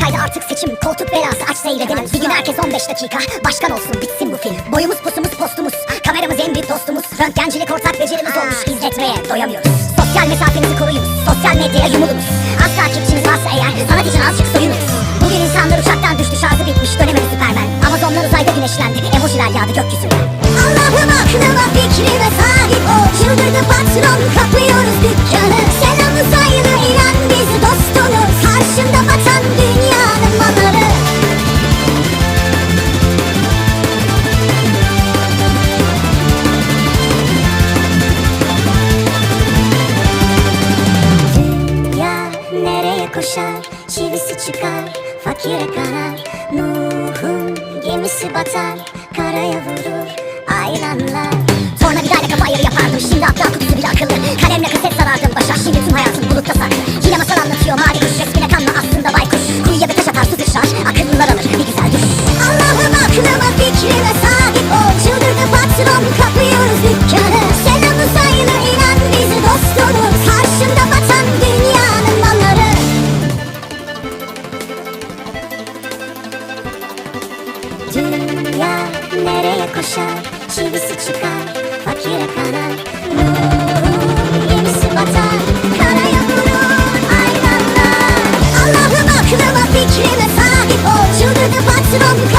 Kaydı artık seçim Koltuk belası aç seyredelim Bir gün herkes 15 dakika. Başkan olsun bitsin bu film. Boyumuz pusumuz postumuz. Kameramız en büyük dostumuz. Röntgencilik ortak becerimiz olmuş. İzletmeye doyamıyoruz. Sosyal mesafenizi koruyunuz Sosyal medyaya yumulunuz Az takipçiniz varsa eğer Sanat için azıcık soyunuz Bugün insanlar uçaktan düştü şarjı bitmiş. Dönemedi Süpermen. Amazonlar uzayda güneşlendi. Emojiler yağdı gökyüzüne Allah'ım aklıma fikrime sahip ol. Çıldırdı patron kapıyoruz koşar Çivisi çıkar Fakire kanar Nuh'un gemisi batar Karaya vurur Dünya nereye koşar? Çivisi çıkar fakire kanar Nuh gemisi batar Karaya vurur Allah'ım aklıma fikrime sahip ol Çıldırdı patron